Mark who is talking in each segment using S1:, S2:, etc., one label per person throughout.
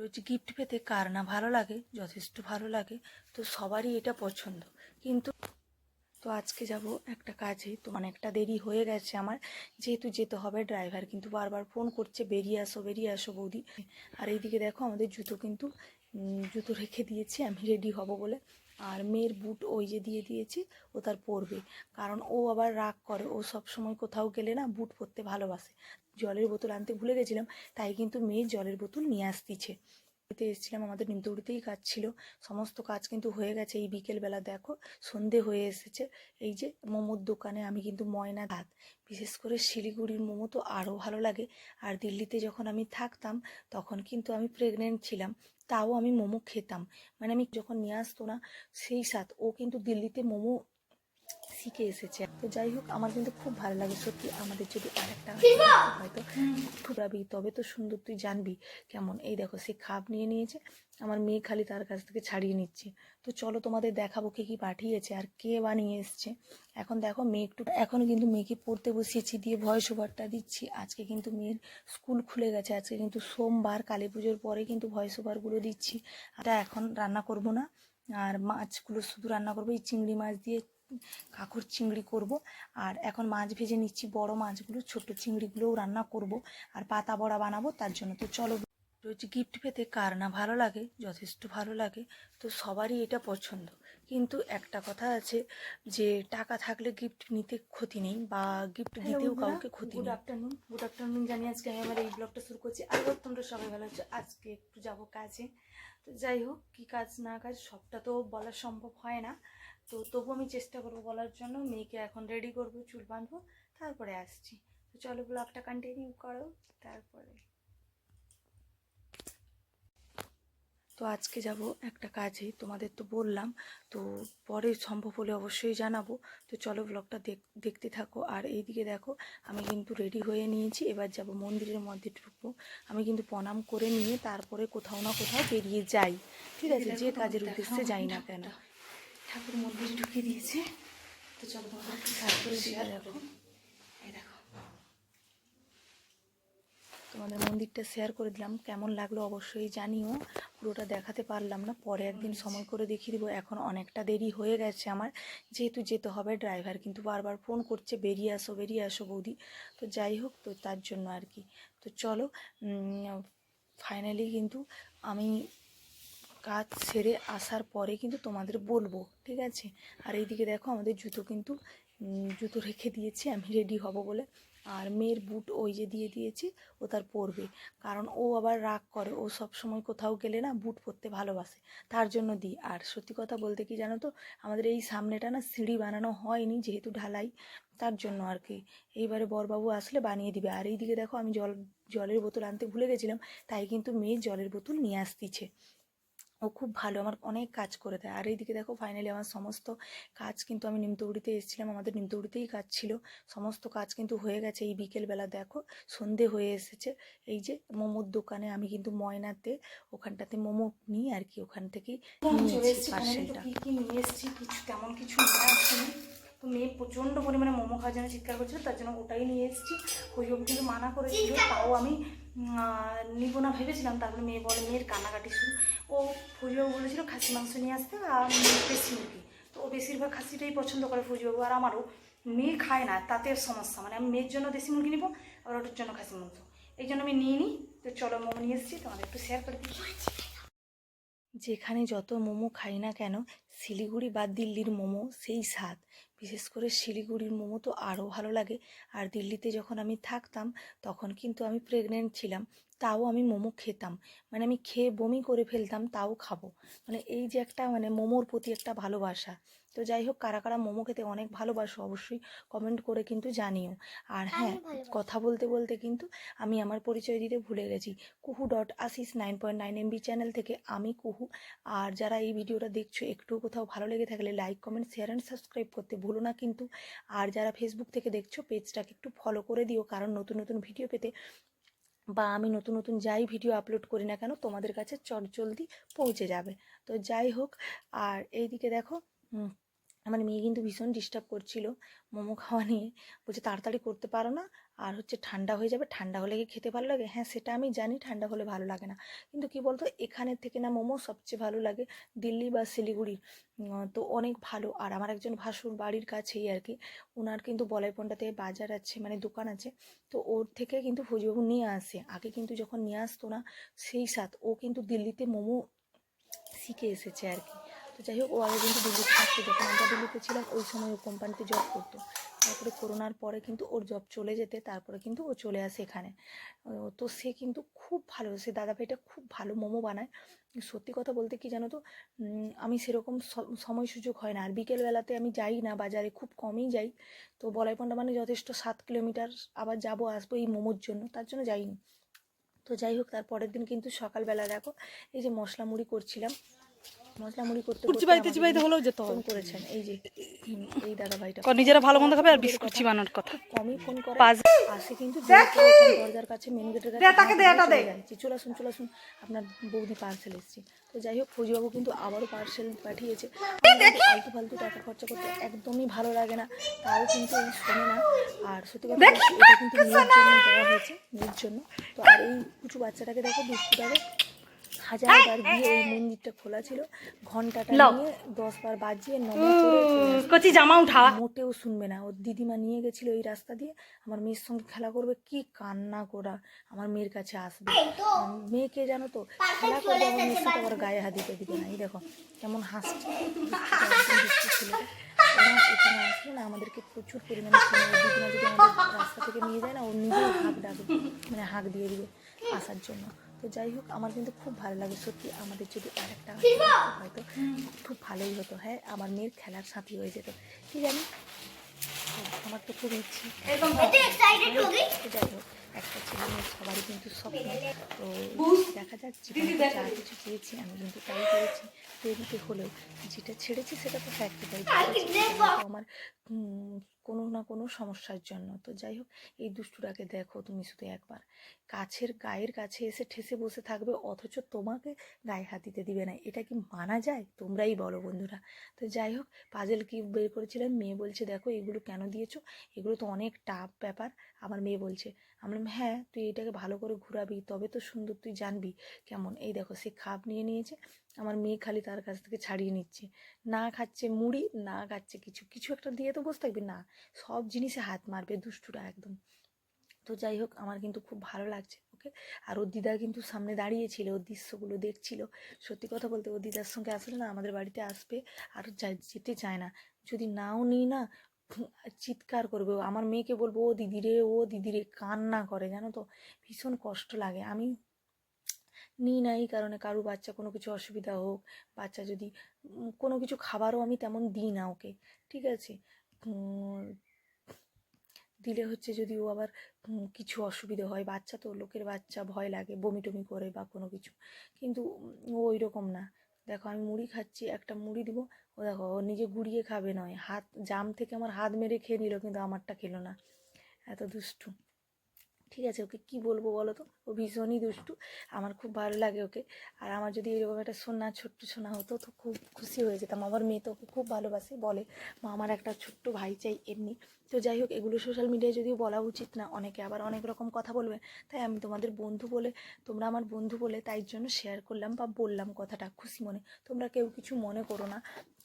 S1: রোজ gift পেতে কার না ভালো লাগে, যথেষ্ট ভালো লাগে, তো সবারই এটা পছন্দ। কিন্তু তো আজকে যাব একটা কাজে, তো অনেকটা দেরি হয়ে গেছে আমার। যেহেতু যেতে হবে ড্রাইভার কিন্তু বারবার ফোন করছে, বেরিয়ে আসো বেরিয়ে আসো বৌদি। আর এইদিকে দেখো আমাদের জুতো কিন্তু জুতো রেখে দিয়েছি, আমি রেডি হব বলে। আর মেয়ের বুট ওই যে দিয়ে দিয়েছি, ও তার পরবে। কারণ ও আবার রাগ করে, ও সব সময় কোথাও গেলে না বুট পরতে ভালোবাসে। জলের বোতল আনতে ভুলে গেছিলাম, তাই কিন্তু মেয়ে জলের বোতল নিয়ে আসতিছে। বাড়িতে এসেছিলাম, আমাদের নিমতৌড়িতেই কাজ ছিল। সমস্ত কাজ কিন্তু হয়ে গেছে। এই বিকেলবেলা দেখো, সন্ধে হয়ে এসেছে। এই যে মোমোর দোকানে আমি কিন্তু ময়না ভাত, বিশেষ করে শিলিগুড়ির মোমো তো আরও ভালো লাগে। আর দিল্লিতে যখন আমি থাকতাম, তখন কিন্তু আমি প্রেগনেন্ট ছিলাম। তাও আমি মোমো খেতাম। মানে আমি যখন নিয়ে আসতো না, সেই সাথ ও কিন্তু দিল্লিতে মোমো শিখে এসেছে। তো যাই হোক আমার কিন্তু খুব ভালো লাগে সত্যি আমাদের যদি আরেকটা হয়তো ফুরাবি তবে তো সুন্দর তুই জানবি কেমন। এই দেখো সে খাপ নিয়ে নিয়েছে আমার মেয়ে খালি তার কাছ থেকে ছাড়িয়ে নিচ্ছে। তো চলো তোমাদের দেখাবো কে কি পাঠিয়েছে আর কে বানিয়ে এসছে। এখন দেখো মেয়ে একটু এখন কিন্তু মেয়েকে পড়তে বসিয়েছি দিয়ে ভয়েস ওভারটা দিচ্ছি। আজকে কিন্তু মেয়ের স্কুল খুলে গেছে আজকে কিন্তু সোমবার কালী পুজোর পরে কিন্তু ভয়েস ওভারগুলো দিচ্ছি। এটা এখন রান্না করব না আর মাছগুলো শুধু রান্না করব এই চিংড়ি মাছ দিয়ে কাকুর চিংড়ি করব। আর এখন মাছ ভেজে নিচ্ছি বড় মাছগুলো ছোট চিংড়িগুলোও রান্না করব আর পাতা বড়া বানাবো তার জন্য তো চলো। রোজ গিফট পেতে কার না ভালো লাগে যথেষ্ট ভালো লাগে তো সবারই এটা পছন্দ। কিন্তু একটা কথা আছে যে টাকা থাকলে গিফট নিতে ক্ষতি নেই বা গিফট দিতেও কাউকে ক্ষতি গুড আফটারনুন গুড আফটারনুন জানি আজকে আমি আমার এই ব্লগটা শুরু করছি। আর তোমরা সবাই ভালো আছো? আজকে একটু যাব কাজে। তো যাই হোক কী কাজ না কাজ সবটা তো বলা সম্ভব হয় না। তো তবু আমি চেষ্টা করব বলার জন্য। মেয়েকে এখন রেডি করব চুল বাঁধবো তারপরে আসছি। তো চলো ব্লগটা কন্টিনিউ করো তারপরে। তো আজকে যাব একটা কাজে তোমাদের তো বললাম তো পরে সম্ভব হলে অবশ্যই জানাব। তো চলো ব্লগটা দেখতে থাকো। আর এইদিকে দেখো আমি কিন্তু রেডি হয়ে নিয়েছি এবার যাব মন্দিরের মধ্যে ঢুকবো। আমি কিন্তু প্রণাম করে নিয়ে তারপরে কোথাও না কোথাও বেরিয়ে যাই। ঠিক আছে? যে কাজের উদ্দেশ্যে যাই না কেন। ঠাকুর মন্দিরে ঢুকিয়ে দিয়েছে। তো চলো তোমাদের একটু এই দেখো। তোমাদের মন্দিরটা শেয়ার করে দিলাম। কেমন লাগল অবশ্যই জানিও। পুরোটা দেখাতে পারলাম না। পরে একদিন সময় করে দেখিয়ে দেবো। এখন অনেকটা দেরি হয়ে গেছে আমার। যেহেতু যেতে হবে ড্রাইভার কিন্তু বারবার ফোন করছে, বেরিয়ে আসো বেরিয়ে আসো বৌদি। তো যাই হোক, তো তার জন্য আর কি। তো চলো ফাইনালি কিন্তু আমি কাজ সেরে আসার পরে কিন্তু তোমাদের বলব, ঠিক আছে? আর এইদিকে দেখো আমাদের জুতো কিন্তু জুতো রেখে দিয়েছি, আমি রেডি হব বলে। আর মেয়ের বুট ওই যে দিয়ে দিয়েছি, ও তার পরবে। কারণ ও আবার রাগ করে, ও সব সময় কোথাও গেলে না বুট পরতে ভালোবাসে। তার জন্য দিই। আর সত্যি কথা বলতে কি জানো তো, আমাদের এই সামনেটা না সিঁড়ি বানানো হয়নি, যেহেতু ঢালাই, তার জন্য আর কি। এইবারে বরবাবু আসলে বানিয়ে দিবে। আর এইদিকে দেখো আমি জল, জলের বোতল আনতে ভুলে গেছিলাম, তাই কিন্তু মেয়ে জলের বোতল নিয়ে আসতিছে। ও খুব ভালো আমার অনেক কাজ করে দেয়। আর এইদিকে দেখো ফাইনালি আমার সমস্ত কাজ কিন্তু আমি নিমতৌড়িতে এসেছিলাম আমাদের নিমতৌড়িতেই কাজ ছিল। সমস্ত কাজ কিন্তু হয়ে গেছে। এই বিকেলবেলা দেখো সন্ধে হয়ে এসেছে। এই যে মোমোর দোকানে আমি কিন্তু ময়নাতে ওখানটাতে মোমো নিই আর কি ওখান থেকেই নিয়েছি পার্সেলটা কি কি নিয়ে এসেছি কিছু তেমন কিছু তো মেয়ে প্রচণ্ড পরিমাণে মোমো খাওয়ার জন্য চিৎকার করছিল তার জন্য ওটাই নিয়ে এসেছি। কৈশব কিন্তু মানা করেছিল তাও আমি নিব না, ভেবেছিলাম, তারপরে মেয়ে বলে, মেয়ের কান্নাকাটি শুরু। ও ফুজবাবু বলেছিল খাসি মাংস নিয়ে আসতে আর দেশি মুরগি। তো ও বেশিরভাগ খাসিটাই পছন্দ করে ফুজবাবু। আর আমারও মেয়ে খায় না, তাতে সমস্যা মানে আমি মেয়ের জন্য দেশি মুরগি নিবো আর ওটার জন্য খাসি মাংস। এই জন্য আমি নিই তো চলো, মোমো নিয়ে এসেছি, তোমাদের একটু শেয়ার করে দিচ্ছি। যেখানে যত মোমো খাই না কেন, শিলিগুড়ি বা দিল্লির মোমো সেই স্বাদ। বিশেষ করে শিলিগুড়ির মোমো তো আরও ভালো লাগে। আর দিল্লিতে যখন আমি থাকতাম, তখন কিন্তু আমি প্রেগনেন্ট ছিলাম, তাও আমি মোমো খেতাম। মানে আমি খেয়ে বমি করে ফেলতাম, তাও খাব। মানে এই যে একটা মানে মোমোর প্রতি একটা ভালোবাসা। তো যাই হোক কারা কারা মোমো খেতে অনেক ভালোবাসো অবশ্যই কমেন্ট করে কিন্তু জানিও। আর হ্যাঁ কথা বলতে বলতে কিন্তু আমি আমার পরিচয় দিতে ভুলে গেছি। Kuhu dot Ashis nine point nine MB channel থেকে আমি কুহু। আর যারা এই ভিডিওটা দেখছ একটু কোথাও ভালো লেগে থাকলে like comment share and subscribe করতে ভুলো না কিন্তু। আর যারা ফেসবুক থেকে দেখছ পেজটাকে একটু ফলো করে দিও কারণ নতুন নতুন ভিডিও পেতে বা আমি নতুন নতুন যাই ভিডিও আপলোড করি না কেন তোমাদের কাছে চট জলদি পৌঁছে যাবে। তো যাই হোক আর এইদিকে দেখো আমার মেয়ে কিন্তু ভীষণ ডিস্টার্ব করছিল। মোমো খাওয়া নিয়ে। বলছে, তাড়াতাড়ি করতে পারো না। আর হচ্ছে ঠান্ডা হয়ে যাবে। ঠান্ডা হলে কি খেতে ভালো লাগে? হ্যাঁ সেটা আমি জানি। ঠান্ডা হলে ভালো লাগে না। কিন্তু কি বলতো এখানের থেকে না মোমো সবচেয়ে ভালো লাগে দিল্লি বা শিলিগুড়ির তো অনেক ভালো। আর আমার একজন ভাসুর বাড়ির কাছেই আর কি। ওনার কিন্তু বলাইপন্ডাতে বাজার আছে মানে দোকান আছে। তো ওর থেকে কিন্তু ফৌজিবাবু নিয়ে আসে। আগে কিন্তু যখন নিয়ে আসতো না, সেই সাথ ও কিন্তু দিল্লিতে মোমো শিখে এসেছে আর কি। তো যাই হোক, ও আগে কিন্তু দিল্লিতে থাকতো, যখন আমরা দিল্লিতে ছিলাম, ওই সময় ও কোম্পানিতে জব করতো। তারপরে করোনার পরে কিন্তু ওর জব চলে যেতে, তারপরে কিন্তু ও চলে আসে এখানে। তো সে কিন্তু খুব ভালো, সে দাদা ভাইটা খুব ভালো মোমো বানায়। সত্যি কথা বলতে কি জানো তো আমি সেরকম সময় সুযোগ হয় না। আর বিকেলবেলাতে আমি যাই না, বাজারে খুব কমই যাই। তো বলাইপন্ডা মানে যথেষ্ট সাত কিলোমিটার আবার যাব, আসব এই মোমোর জন্য, তার জন্য যাইনি। তো যাই হোক, তার পরের দিন কিন্তু সকালবেলা দেখো, এই যে মশলা মুড়ি করছিলাম। মশলা মুড়ি করতে
S2: বাড়িতে চিবাইতে হলেও যেতে।
S1: ফোন
S2: হবে
S1: করেছেন। এই যে এই দাদা ভাইটা
S2: কারণ নিজেরা ভালো মন্দ খাবে আর বিস্কুট
S1: কথা
S2: চিবানোর কথা।
S1: কমই ফোন করে। আসে কিন্তু দরজার কাছে মেন গেটের কাছে
S2: দে, তাকে দে,
S1: হাত
S2: এটা দে।
S1: চলে যায় যে, চলে আসুন চলে আসুন। আপনার বৌদি পার্সেল এসছে। তো যাই হোক ফৌজিবাবু কিন্তু আবারও পার্সেল পাঠিয়েছে। ফালতু ফালতু টাকা খরচা করতে একদমই ভালো লাগে না। তাও কিন্তু শোনে না। আর সত্যি কথা এটা কিন্তু মেয়ের জন্য দেওয়া হয়েছে মেয়ের জন্য। তো আর এই কুচু বাচ্চাটাকে দেখো দুষ্টুটাকে হাজারবার গিয়ে ওই মন্দিরটা খোলা ছিল। ঘন্টাটা নিয়ে দশ বার বাজিয়ে।
S2: কচি জামা উঠা
S1: মোটেও শুনবে না। ওর দিদিমা নিয়ে গেছিল এই রাস্তা দিয়ে। আমার মেয়ের সঙ্গে খেলা করবে। কি কান্না করা আমার মেয়ের কাছে আসবে। মেয়েকে জানো তো? খেলা করবে আমার মেয়ের সাথে আবার গায়ে হাত দিতে দিবে না। এই দেখো কেমন হাসছে। এখানে আসলে না আমাদেরকে প্রচুর পরিমাণে দিদিমা যদি আমাদের রাস্তা থেকে নিয়ে যায় না ও নিজেই হাঁক ডাকবে। মানে হাঁক দিয়ে দিবে আসার জন্য। তো যাই হোক আমার কিন্তু খুব ভালো লাগে সত্যি আমাদের যদি আরেকটা হয়তো খুব ভালোই হতো। হ্যাঁ আমার মেয়ের খেলার সাথী হয়ে যেত। কি জানি? আমার তো খুব ইচ্ছে। যাই হোক একটা ছেলে মেয়ে সবারই কিন্তু স্বপ্ন। তো দেখা যাক জীবনে যা কিছু চেয়েছি আমি কিন্তু তাই পেয়েছি। দেরিতে হলেও যেটা ছেড়েছি সেটা তো স্যাক্রিফাইস আমার কোনো না কোনো সমস্যার জন্য। তো যাই হোক, এই দুষ্টুটাকে দেখো তুমি শুধু একবার। কাছের গায়ের কাছে এসে ঠেসে বসে থাকবে, অথচ তোমাকে গায়ে হাত দিতে দিবে না। এটা কি মানা যায়? তোমরাই বলো বন্ধুরা। তো যাই হোক পাজেল কি বের করেছিলেন মেয়ে বলছে, দেখো এগুলো কেন দিয়েছ? এগুলো তো অনেক টাফ ব্যাপার। আমার মেয়ে বলছে আমি বললাম হ্যাঁ তুই এটাকে ভালো করে ঘুরাবি, তবে তো সুন্দর তুই জানবি কেমন। এই দেখো, সে খাপ নিয়ে নিয়েছে, আমার মেয়ে খালি তার কাছ থেকে ছাড়িয়ে নিচ্ছে। না খাচ্ছে মুড়ি, না খাচ্ছে কিছু কিছু একটা দিয়ে তো বসে থাকবি, না, সব জিনিসে হাত মারবে দুষ্টুটা একদম। তো যাই হোক, আমার কিন্তু খুব ভালো লাগছে, ওকে? আর ওর দিদা কিন্তু সামনে দাঁড়িয়েছিল ওর দৃশ্যগুলো দেখছিল। সত্যি কথা বলতে ওর দিদার সঙ্গে আসলে না আমাদের বাড়িতে আসবে আর যেতে চায় না। যদি নাও নিই না চিৎকার করবে। আমার মেয়েকে বলব, ও দিদিরে ও দিদিরে কান্না করে। জানো তো? ভীষণ কষ্ট লাগে। আমি নিই না এই কারণে। কারও বাচ্চা কোনো কিছু অসুবিধা হোক, বাচ্চা যদি কোনো কিছু খাবারও আমি তেমন দিই না ওকে, ঠিক আছে? দিলে হচ্ছে যদি ও আবার কিছু অসুবিধে হয়, বাচ্চা তো লোকের বাচ্চা, ভয় লাগে বমি টমি করে বা কোনো কিছু। কিন্তু ও ওই রকম না। দেখো আমি মুড়ি খাচ্ছি, একটা মুড়ি দিব। ও দেখো, ও নিজে গুড়িয়ে খাবে নয়। হাত, জাম থেকে আমার হাত মেরে খেয়ে নিল, কিন্তু আমারটা খেলো না। এত দুষ্টু। ঠিক আছে, ওকে কি বলব বলো তো? ও ভীষণই দুষ্টু। আমার খুব ভালো লাগে ওকে। আর আমার যদি এরকম একটা সোনা, ছোট্ট সোনা হতো, তো খুব খুশি হয়ে যেতাম। আমার মেয়ে তো ওকে খুব ভালোবাসে, বলে, মা, আমার একটা ছোট্ট ভাই চাই এমনি। তো যাই হোক, এগুলো সোশ্যাল মিডিয়ায় যদিও বলা উচিত না, অনেকে আবার অনেক রকম কথা বলবে। তাই আমি তোমাদের বন্ধু বলে, তোমরা আমার বন্ধু বলে তাই জন্য শেয়ার করলাম বা বললাম কথাটা খুশি মনে। তোমরা কেউ কিছু মনে করো না,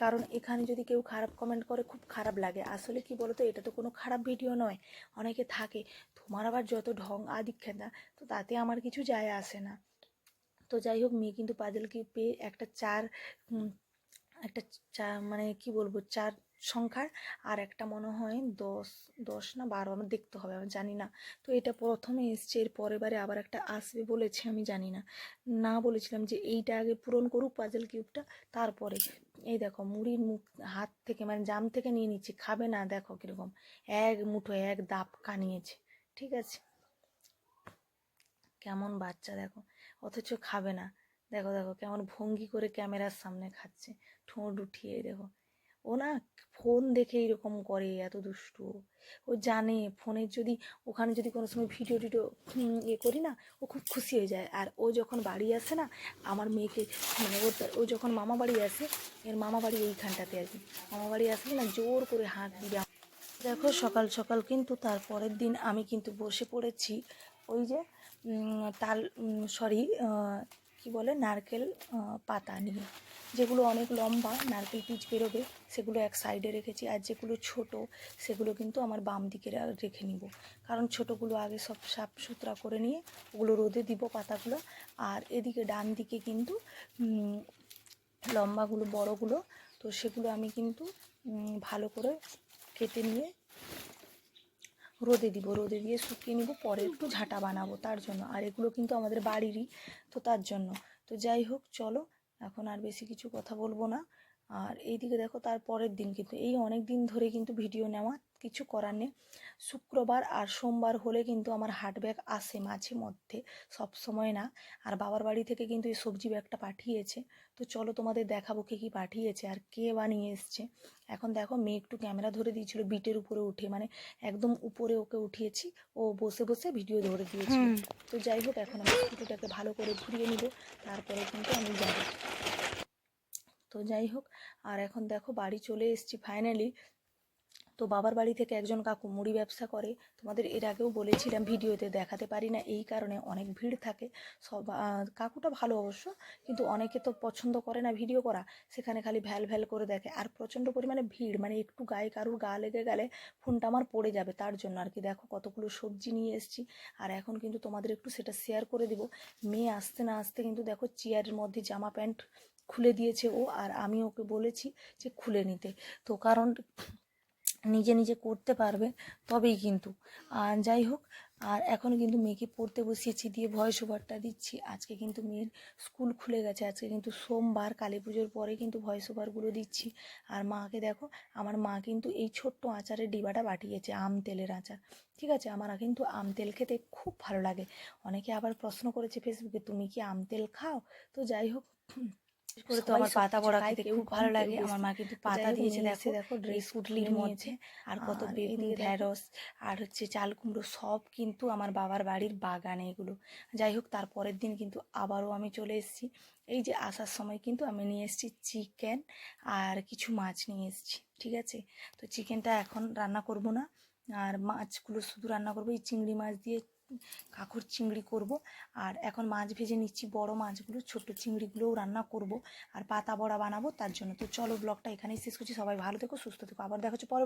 S1: কারণ এখানে যদি কেউ খারাপ কমেন্ট করে, খুব খারাপ লাগে। আসলে কি বলো তো এটা তো কোনো খারাপ ভিডিও নয়, অনেকে থাকে। তোমার আবার যত ঢং আদিক্ষেতা, তো তাতে আমার কিছু যায় আসে না। তো যাই হোক, মেয়ে কিন্তু পাজেলকে পেয়ে একটা চার একটা চা মানে কি বলব, চার সংখ্যার। আর একটা মনে হয় দশ দশ না বারো আমার দেখতে হবে, আমি জানি না। তো এটা প্রথমে এসছে, এর পরের বারে আবার একটা আসবে বলেছে, আমি জানি না। না বলেছিলাম যে এইটা আগে পূরণ করুক পাজেল কিউবটা তারপরে। এই দেখো, মুড়ির মুখ, হাত থেকে মানে জাম থেকে নিয়ে নিচ্ছে, খাবে না, দেখো কীরকম। এক মুঠো, এক দাপ কানিয়েছে ঠিক আছে? কেমন বাচ্চা, দেখো। অথচ খাবে না। দেখো দেখো, কেমন ভঙ্গি করে ক্যামেরার সামনে খাচ্ছে। ঠোঁট উঠিয়ে, দেখো। ও না ফোন দেখে এরকম করে, এত দুষ্টু। ও জানে, ফোনের যদি, ওখানে যদি কোনো সময় ভিডিও টিডিও ইয়ে করি না, ও খুব খুশি হয়ে যায়। আর ও যখন বাড়ি আসে না, আমার মেয়েকে মানে ওর ও যখন মামা বাড়ি আসে, এর মামা বাড়ি এইখানটাতে আর কি। মামা বাড়ি আসলে না, জোর করে হাঁক দিবে। দেখো, সকাল সকাল কিন্তু তার পরের দিন আমি কিন্তু বসে পড়েছি, ওই যে তাল সরি কি বলে, নারকেল পাতা নিয়ে। যেগুলো অনেক লম্বা, নারকেল পিচ বেরোবে, সেগুলো এক সাইডে রেখেছি। আর যেগুলো ছোট, সেগুলো কিন্তু আমার বাম দিকে রেখে নিব। কারণ ছোটোগুলো আগে সব সাফ সুতরা করে নিয়ে, ওগুলো রোদে দিব পাতাগুলো। আর এদিকে ডান দিকে কিন্তু লম্বাগুলো, বড়গুলো, তো সেগুলো আমি কিন্তু ভালো করে কেটে নিয়ে রোদে দিব, রোদে দিয়ে শুকিয়ে নিব, পরে একটু ঝাঁটা বানাবো তার জন্য। আর এগুলো কিন্তু আমাদের বাড়িরই, তো তার জন্য। তো যাই হোক, চলো, এখন আর বেশি কিছু কথা বলব না। আর এইদিকে দেখো, তার পরের দিন কিন্তু, এই অনেক দিন ধরে কিন্তু ভিডিও নেওয়া কিছু করার নেই। শুক্রবার আর সোমবার হলে কিন্তু আমার হাট ব্যাগ আসে মাঝে মধ্যে সব সময় না। আর বাবার বাড়ি থেকে কিন্তু এই সবজি ব্যাগটা পাঠিয়েছে। তো চলো তোমাদের দেখাবো কে কী পাঠিয়েছে আর কে বানিয়ে এসছে। এখন দেখো মেয়ে একটু ক্যামেরা ধরে দিয়েছিল বিটের উপরে উঠে মানে একদম উপরে ওকে উঠিয়েছি। ও বসে বসে ভিডিও ধরে দিয়েছিল। তো যাই হোক এখন আমি স্কুটিটাকে ভালো করে ঘুরিয়ে নিব তারপরে কিন্তু আমি যাব। তো যাই হোক আর এখন দেখো বাড়ি চলে এসেছি ফাইনালি তো বাবার বাড়ি থেকে একজন কাকু মুড়ি ব্যবসা করে, তোমাদের এর আগেও বলেছিলাম ভিডিওতে দেখাতে পারি না, এই কারণে অনেক ভিড় থাকে। সব কাকুটা ভালো অবশ্য, কিন্তু অনেকে তো পছন্দ করে না ভিডিও করা, সেখানে খালি ভ্যাল ভ্যাল করে দেখে। আর প্রচণ্ড পরিমাণে ভিড় মানে একটু গায়ে কারুর গা লেগে গেলে ফোনটা আমার পড়ে যাবে, তার জন্য আর কি। দেখো কতগুলো সবজি নিয়ে এসেছি, আর এখন কিন্তু তোমাদের একটু সেটা শেয়ার করে দিব। মেয়ে আসতে না আসতে কিন্তু দেখো চেয়ারের মধ্যে জামা প্যান্ট খুলে দিয়েছে ও, আর আমি ওকে বলেছি যে খুলে নিতে। তো কারণ নিজে নিজে করতে পারবে তবেই কিন্তু। আর যাই হোক, আর এখন কিন্তু মেয়েকে পড়তে বসিয়েছি দিয়ে ভয়েস ওভারটা দিচ্ছি। আজকে কিন্তু মেয়ের স্কুল খুলে গেছে। আজকে কিন্তু সোমবার, কালী পুজোর পরে কিন্তু ভয়েস ওভারগুলো দিচ্ছি। আর মাকে দেখো, আমার মা কিন্তু এই ছোট্ট আচারের ডিবাটা বাটিয়েছে আম তেলের আচার। ঠিক আছে? আমার কিন্তু আম তেল খেতে খুব ভালো লাগে। অনেকে আবার প্রশ্ন করেছে ফেসবুকে তুমি কি আম তেল খাও? তো যাই হোক করে তো আমার পাতা বড়া খেতে খুব ভালো লাগে। আমার মা কিন্তু পাতা দিয়েছে দেখো দেখো ড্রেস
S2: এই
S1: মধ্যে আর কত বেগুন ঢ্যাঁড়স আর হচ্ছে চাল কুমড়ো সব কিন্তু আমার বাবার বাড়ির বাগানে এগুলো। যাই হোক তারপরের দিন কিন্তু আবারও আমি চলে এসেছি। এই যে আসার সময় কিন্তু আমি নিয়ে এসেছি চিকেন আর কিছু মাছ নিয়ে এসেছি ঠিক আছে? তো চিকেনটা এখন রান্না করব না। আর মাছগুলো শুধু রান্না করব এই চিংড়ি মাছ দিয়ে কাকুর চিংড়ি করব। আর এখন মাছ ভেজে নিচ্ছি, বড় মাছগুলো, ছোট চিংড়িগুলোও রান্না করব। আর পাতা বড়া বানাবো, তার জন্য। তো চলো ব্লগটা এখানেই শেষ করছি। সবাই ভালো থেকো, সুস্থ থেকো। আবার দেখা হচ্ছে পরে